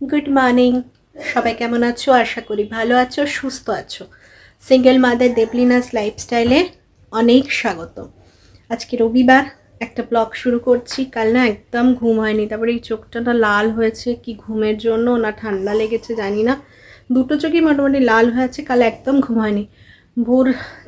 Good morning সবাই কেমন আছো? আশা করি ভালো আছো, সুস্থ আছো। সিঙ্গেল মাদের দেবলিনাস লাইফস্টাইলে অনেক স্বাগত। আজকে রবিবার, একটা ব্লগ শুরু করছি। কাল না একদম ঘুম হয়নি, তারপরে এই চোখটা না লাল হয়েছে। কি ঘুমের জন্য? না ঠান্ডা লেগেছে, জানি না। দুটো চোখই মোটামুটি লাল হয়েছে কাল একদম ঘুম হয়নি। ভোর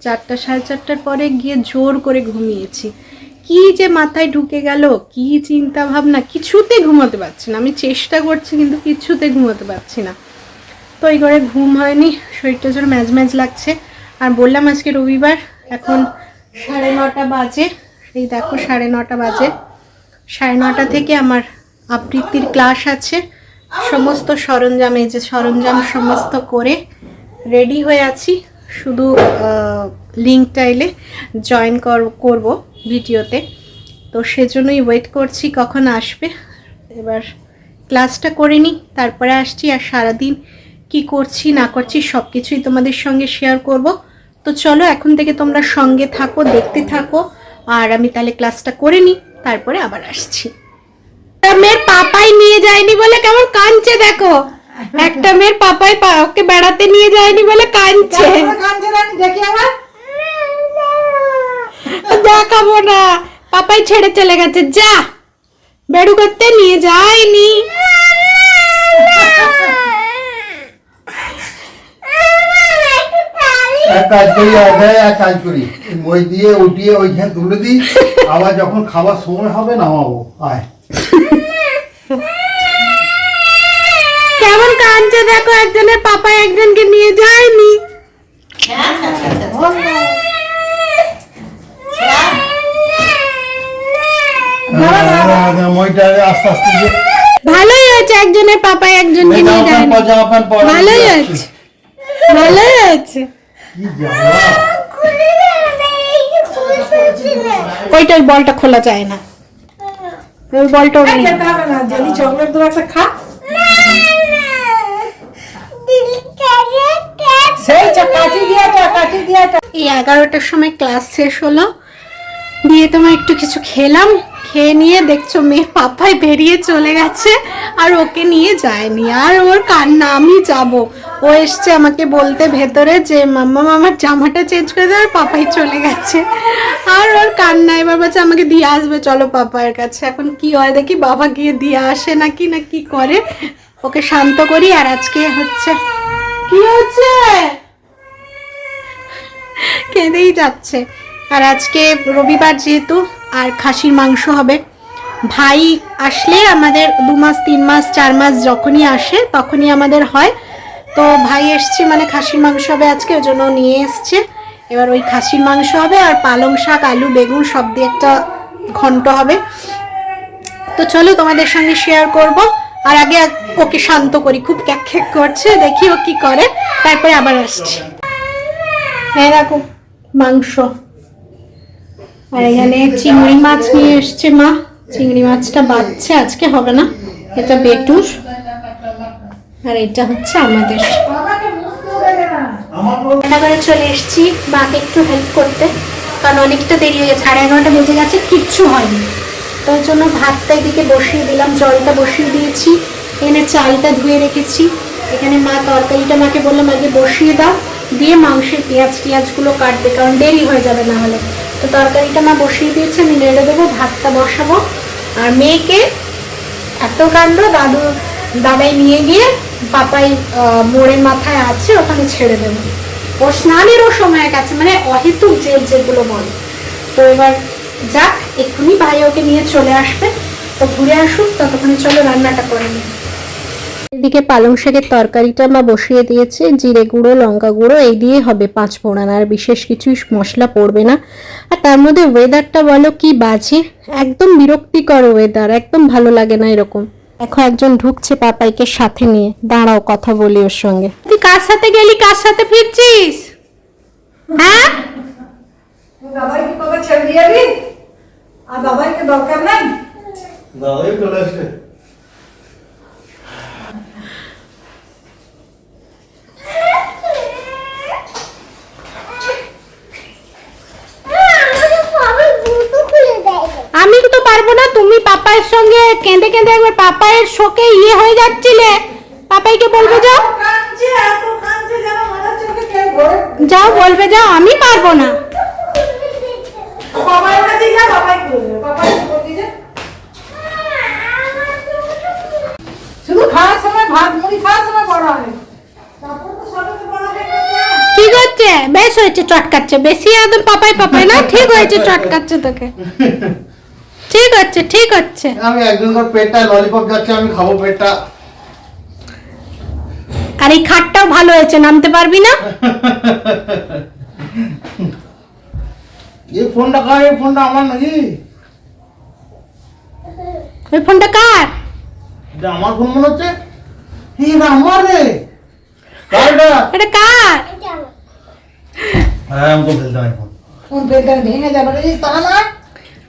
চারটা, সাড়ে চারটার পরে গিয়ে জোর করে ঘুমিয়েছি। কি যে মাথায় ঢুকে গেল, কি চিন্তা ভাবনা কিছুতে ঘুমাতে পারছি না। আমি চেষ্টা করছি, কিন্তু কিছুতে ঘুমাতে পারছি না। তো এই করে ঘুম হয়নি, শরীরটা যেন ম্যাজ ম্যাজ লাগছে। আর বললাম আজকে রবিবার, এখন সাড়ে নটা বাজে। এই দেখো সাড়ে নটা বাজে। সাড়ে নটা থেকে আমার আবৃত্তির ক্লাস আছে। সমস্ত সরঞ্জাম, এই যে সরঞ্জাম সমস্ত করে রেডি হয়ে আছি। শুধু লিঙ্কটা এলে জয়েন করব। ভিডিওতে। তো সেজন্যই ওয়েট করছি কখন আসবে। এবার ক্লাসটা করে নিই তারপরে আসছি আর সারাদিন কি করছি না করছি সব কিছুই তোমাদের সঙ্গে শেয়ার করব। তো চলো এখন থেকে তোমরা সঙ্গে থাকো দেখতে থাকো আর আমি তাহলে ক্লাসটা করে নিই তারপরে আবার আসছি। একটা মেয়ের পাপাই নিয়ে যায়নি বলে কেমন কাঁদছে দেখো। একটা মেয়ের পাপাই ওকে বেড়াতে নিয়ে যায়নি বলে কাঁদছে। দেখি আবার। দেখাবো না। পাপাই ছেড়ে চলে গেছে। যা। বেড়ু করতে নিয়ে যায়নি। এক কাজ করি আদায় এক কাজ করি। মই দিয়ে উঠিয়ে ওইখানে তুলে দিই। আবার যখন খাবার সময় হবে নামাবো। আয়। কেমন কাঁদছে দেখো একজনের পাপা একজনকে নিয়ে যায়নি। আস্তে আস্তে দিয়ে ভালোই হয়েছে একজনের পাপা একজনকে নিয়ে যায়নি প্যান্ট পর, জামা প্যান্ট পর, ভালোই যাচ্ছি। ভালোই হয়েছে কি জ্বালা। ওইটা বলটা খোলা যায় না ওই বলটা ওর নেই। খেতে না জেলি চকলেট তো একটা খা সেই চা- কাঠি দিয়ে এটা কাঠি দিয়ে এটা এই এগারোটার সময় ক্লাস শেষ হলো দিয়ে তোমার একটু কিছু খেলাম খেয়ে নিয়ে দেখছ মেয়ে পাপাই বেরিয়ে চলে গেছে আর ওকে নিয়ে যায়নি। আর ওর কান্না, আমি যাব। ও এসছে আমাকে বলতে ভেতরে যে, মাম্মা আমার জামাটা চেঞ্জ করে দেওয়ার পাপাই চলে গেছে। আর ওর কান্না, এবার বলছে, আমাকে দিয়ে আসবে, চলো পাপায়ের কাছে। এখন কি হয় দেখি, বাবা গিয়ে দিয়ে আসে নাকি, না কি করে। ওকে শান্ত করি, আর আজকে হচ্ছে কি হচ্ছে? কেঁদেই যাচ্ছে। আর আজকে রবিবার যেহেতু, আর খাসির মাংস হবে। ভাই আসলে আমাদের দু মাস, তিন মাস, চার মাস যখনই আসে তখনই আমাদের হয়। তো ভাই এসছে মানে খাসির মাংস হবে আজকে, ওই জন্য নিয়ে এসছে। এবার ওই খাসির মাংস হবে আর পালং শাক, আলু, বেগুন, সব দিয়ে একটা ঘন্ট হবে। তো চলো তোমাদের সঙ্গে শেয়ার করব। আর আগে ওকে শান্ত করি, খুব ক্যাক করছে, দেখি ও কি করে। তারপরে আবার আসছি। হ্যাঁ দেখো, মাংস। আর এখানে চিংড়ি মাছ নিয়ে এসছে মা। চিংড়ি মাছটা বাচ্চা, আজকে হবে না। এটা বেটুর। আর এটা হচ্ছে আমাদের। রান্না করে চলে এসেছি মাকে একটু হেল্প করতে। কারণ অনেকটা দেরি হয়ে গেছে। সাড়ে এগারোটা বেজে গেছে, কিচ্ছু হয়নি। তো জন্য ভাতটা এদিকে বসিয়ে দিলাম। জলটা বসিয়ে দিয়েছি। এখানে চালটা ধুয়ে রেখেছি। এখানে মা তরকারিটা মাকে বললাম, আগে বসিয়ে দাও। দিয়ে মাংসের পেঁয়াজ টিয়াজগুলো কাটবে, কারণ দেরি হয়ে যাবে না হলে। তো তরকারিটা মা বসিয়ে দিয়েছে, আমি নেড়ে দেবো, ভাতটা বসাবো। আর মেয়েকে এত কাণ্ড, দাদু, দাদাই নিয়ে গিয়ে পাপাই মোড়ের মাথায় আছে, ওখানে ছেড়ে দেবো। ও স্নানেরও সময় গেছে মানে অহেতুক জেল যেগুলো বলে। তো এবার যাক, এক্ষুনি ভাই ওকে নিয়ে চলে আসবে। তো ঘুরে আসুক, ততক্ষণে চলো রান্নাটা করে নিই। এদিকে পালং শাকের তরকারিটা মা বসিয়ে দিয়েছে জিরে গুঁড়ো লঙ্কা গুঁড়ো এই দিয়ে হবে পাঁচ ফোড়ন আর বিশেষ কিছুই মশলা পড়বে না। আর তার মধ্যে ওয়েদারটা বলো কি বাজে? একদম বিরক্তিকর ওয়েদার একদম ভালো লাগে না এরকম। দেখো একজন ঢুকছে পাপাইকে সাথে নিয়ে দাঁড়াও কথা বলি ওর সঙ্গে। তুই কার সাথে গেলি? কার সাথে ফিরছিস? হ্যাঁ? বাবাইকে কবে ছেড়ে দিয়ে যাবি আর বাবাইকে দরকার নেই? দাদাই চলে আসবে আমি তো পারব না তুমি পাপায়ের সঙ্গে কেঁদে কেঁদে একবার পাপায়ের শোকে ইয়ে হয়ে যাচ্ছিলে। পাপাইকে বলবে যাও। যাও বলবে যাও আমি পারব না। ঠিক হচ্ছে? বেশ হয়েছে চটকাচ্ছে। বেশি একদম পাপাই পাপাই না ঠিক হয়েছে চটকাচ্ছে তোকে। ঠিক আছে ঠিক আছে। আমি একজনকার পেটটা ললিপপ যাচ্ছে আমি খাব পেটটা। আর এই খাটটাও ভালো হয়েছে নামতে পারবি না? এই ফোনটা কার? এই ফোনটা আমার নাকি? ওই ফোনটা কার? এটা আমার ফোন মনে হচ্ছে। এটা আমার রে। কার এটা? এটা কার? হ্যাঁ আমি তো ফেলতে নাই ফোন কোন পেটটা ভেঙে যাবে রে তা না।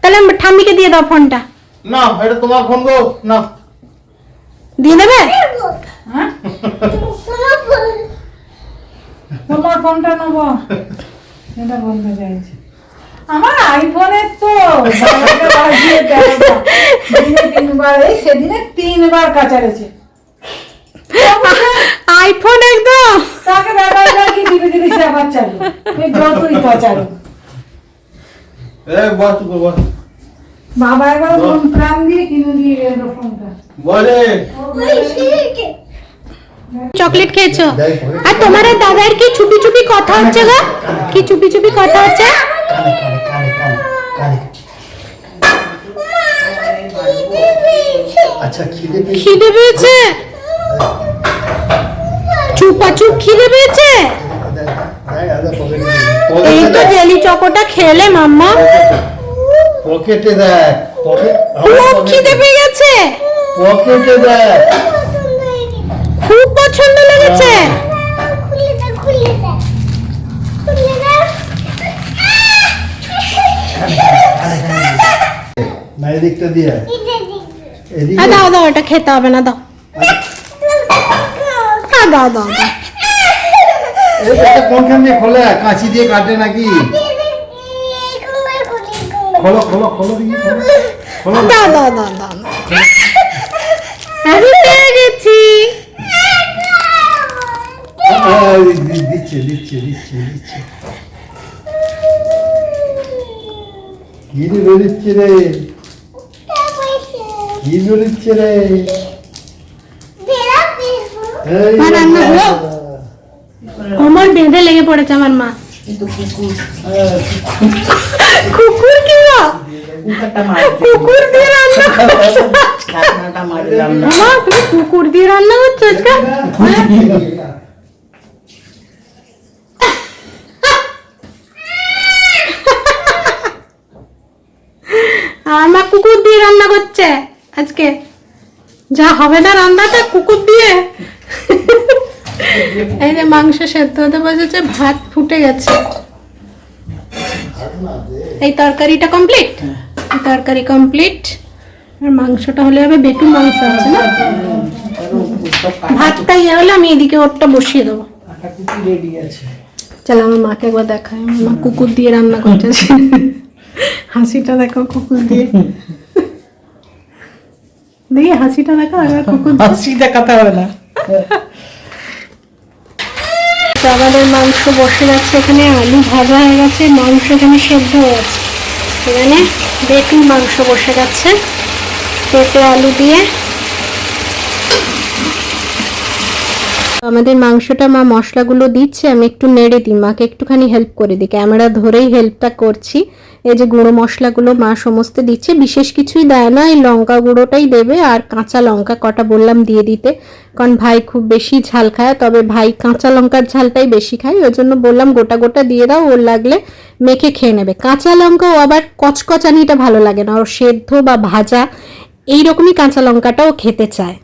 তাহলে ঠাম্মিকে দিয়ে দাও ফোনটা। না এটা তোমার ফোন গো না। দিয়ে দেবে? হ্যাঁ? তোমার ফোনটা নেব। এটা বন্ধ যাইছে আমার আইফোনের তো। বাবাকে বাজিয়ে দেয় না। দিনে তিনবার এই সেদিনে তিনবার কাচারেছে। আইফোন একদম। তাকে ব্যাপার লাগিয়ে ধীরে ধীরে সে আবার চালু। এই যতই কাচারো এ বস বস। বাবা একবার মন প্রাণ দিয়ে কিনে দিয়ে গেল ফোনটা। বলে। চকলেট খেয়েছো? আর তোমার দাদার কি চুপি চুপি কথা হচ্ছে গো? কি চুপি চুপি কথা হচ্ছে? আচ্ছা খিদে পেয়েছে? খিদে পেয়েছে? চুপা চুপ খিদে পেয়েছে? এই তো জেলি চকোটা খেলে মাম্মা। পকেটে দেখ। পকেট খুব খিদে পেয়ে গেছে। পকেটে দেখ। খুব পছন্দ লেগেছে। না এদিকটা দিয়ে আর দাও দাও এটা খেতে হবে না দাও। হ্যাঁ দাও দাও দাও। কোনখান দিয়ে খোলে? কাঁচি দিয়ে কাটে নাকি? খোলো খোলো খোলো দেখি খোলো খোলো দাও দাও দাও দাও আমি পেয়ে গেছি আহ, দি- দিচ্ছে দিচ্ছে দিচ্ছে দিচ্ছে কি রে বেরোচ্ছে রে কি বেরোচ্ছে রে এই মা রান্না হলো? কোমর বেঁধে লেগে পড়েছে আমার মা কুকুর কি গো? কুকুর দিয়ে রান্না করছ? তুমি কুকুর দিয়ে রান্না করছ আজকে? আমার কুকুর দিয়ে রান্না করছে আজকে। যা হবে না রান্নাটা কুকুর দিয়ে। এই যে মাংস সেদ্ধ হতে বসেছে, ভাত ফুটে গেছে। এই তরকারিটা কমপ্লিট তরকারি কমপ্লিট আর মাংসটা হলে হবে বেটু মাংস আছে না? ভাতটা ইয়ে হলে আমি এদিকে ওরটা বসিয়ে দেবো। চলো আমার মাকে একবার আমার মা কুকুর দিয়ে রান্না করছে। হাসিটা দেখো কুকুর দিয়ে। দেখি হাসিটা দেখো একবার কুকুর হাসি দেখাতে হবে না। তো মাংস বসে যাচ্ছে এখানে, আলু ভাজা হয়ে গেছে, মাংস এখানে সেদ্ধ হয়ে গেছে। এখানে বেটুর মাংস বসে যাচ্ছে পেঁপে, আলু দিয়ে আমাদের মাংসটা মা মশলাগুলো দিচ্ছে, আমি একটু নেড়ে দিই। মাকে একটুখানি হেল্প করে দিই। ক্যামেরা ধরেই হেল্পটা করছি। এই যে গুঁড়ো মশলাগুলো মা সমস্ত দিচ্ছে। বিশেষ কিছুই দেয় না, এই লঙ্কা গুঁড়োটাই দেবে। আর কাঁচা লঙ্কা কটা বললাম দিয়ে দিতে। কারণ ভাই খুব বেশি ঝাল খায়, তবে ভাই কাঁচা লঙ্কার ঝালটাই বেশি খায়। ওই জন্য বললাম গোটা গোটা দিয়ে দাও, ওর লাগলে মেখে খেয়ে নেবে। কাঁচা লঙ্কাও আবার কচকচানিটা ভালো লাগে না। ওর সেদ্ধ বা ভাজা, এইরকমই কাঁচা লঙ্কাটাও খেতে চায়।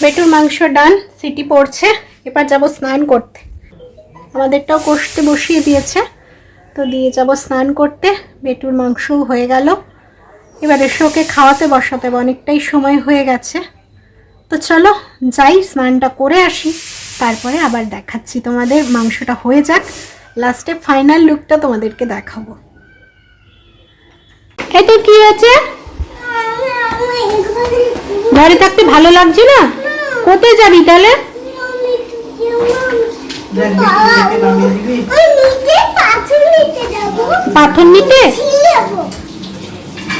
পেটুর মাংস ডান সিটি পড়ছে। এবার যাব স্নান করতে। আমাদেরটাও কষতে বসিয়ে দিয়েছে। তো দিয়ে যাব স্নান করতে। বেটুর মাংসও হয়ে গেল। এবার এসে খাওয়াতে বসাতে হবে, অনেকটাই সময় হয়ে গেছে। তো চলো যাই স্নানটা করে আসি। তারপরে আবার দেখাচ্ছি তোমাদের মাংসটা হয়ে যাক। লাস্টে ফাইনাল লুকটা তোমাদেরকে দেখাবো। তো কি আছে ঘরে থাকতে ভালো লাগছে না? কোথায় যাবি তাহলে? পাথর নিতে?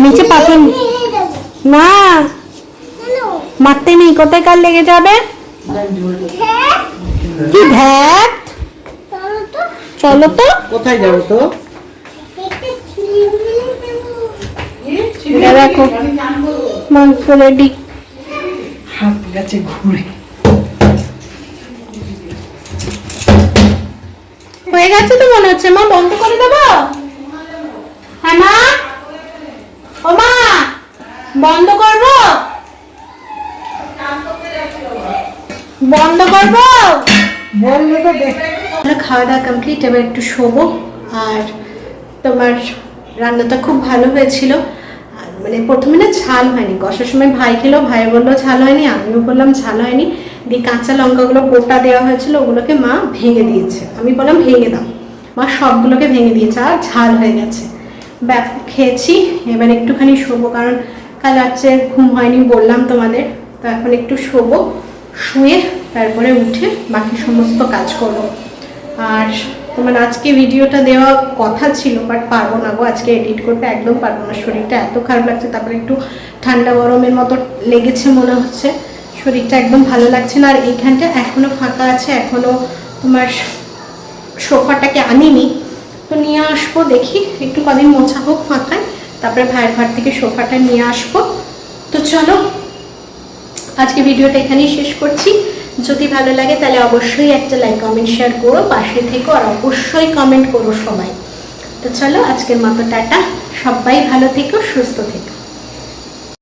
নিচে পাথর না মারতে নেই কোথায় কার লেগে যাবে? কি ভ্যাট চলো তো। কোথায় যাব তো? দেখো মাংস রেডি গেছে ঘুরে। হয়ে গেছে তো মনে হচ্ছে। মা বন্ধ করে দেবো? হ্যাঁ মা? ও মা বন্ধ করব? বন্ধ করব? বললে তো আমরা খাওয়া দাওয়া কমপ্লিট এবার একটু শোবো। আর তোমার রান্নাটা খুব ভালো হয়েছিল। মানে প্রথমে না ঝাল হয়নি। কষার সময় ভাই খেলো, ভাই বলল, ঝাল হয়নি, আমিও বললাম, ঝাল হয়নি। দিয়ে কাঁচা লঙ্কাগুলো গোটা দেওয়া হয়েছিল, ওগুলোকে মা ভেঙে দিয়েছে। আমি বললাম, ভেঙে দাও। মা সবগুলোকে ভেঙে দিয়েছে, আর ঝাল হয়ে গেছে। ব্যাপক খেয়েছি। এবার একটুখানি শোবো, কারণ কাল রাত্রে ঘুম হয়নি বললাম তোমাদের। তো এখন একটু শোবো, শুয়ে, তারপরে উঠে বাকি সমস্ত কাজ করব। আর তোমার আজকে ভিডিওটা দেওয়া কথা ছিল বাট পারব না গো। আজকে এডিট করতে একদম পারব না। শরীরটা এত খারাপ লাগছে, তারপরে একটু ঠান্ডা গরমের মতো লেগেছে মনে হচ্ছে। শরীরটা একদম ভালো লাগছে না। আর এইখানটা এখনও ফাঁকা আছে, এখনও তোমার সোফাটাকে আনিনি। তো নিয়ে আসব, দেখি একটু কদিন মোছা হোক ফাঁকায় তারপরে ভাইয়ের ঘর থেকে সোফাটা নিয়ে আসব। তো চলো, আজকে ভিডিওটা এখানেই শেষ করছি। যদি ভালো লাগে তাহলে অবশ্যই একটা লাইক কমেন্ট শেয়ার করো, পাশে থেকো আর অবশ্যই কমেন্ট করো সবাই। তো চলো, আজকের মতো টাটা। সবাই ভালো থেকো, সুস্থ থেকো।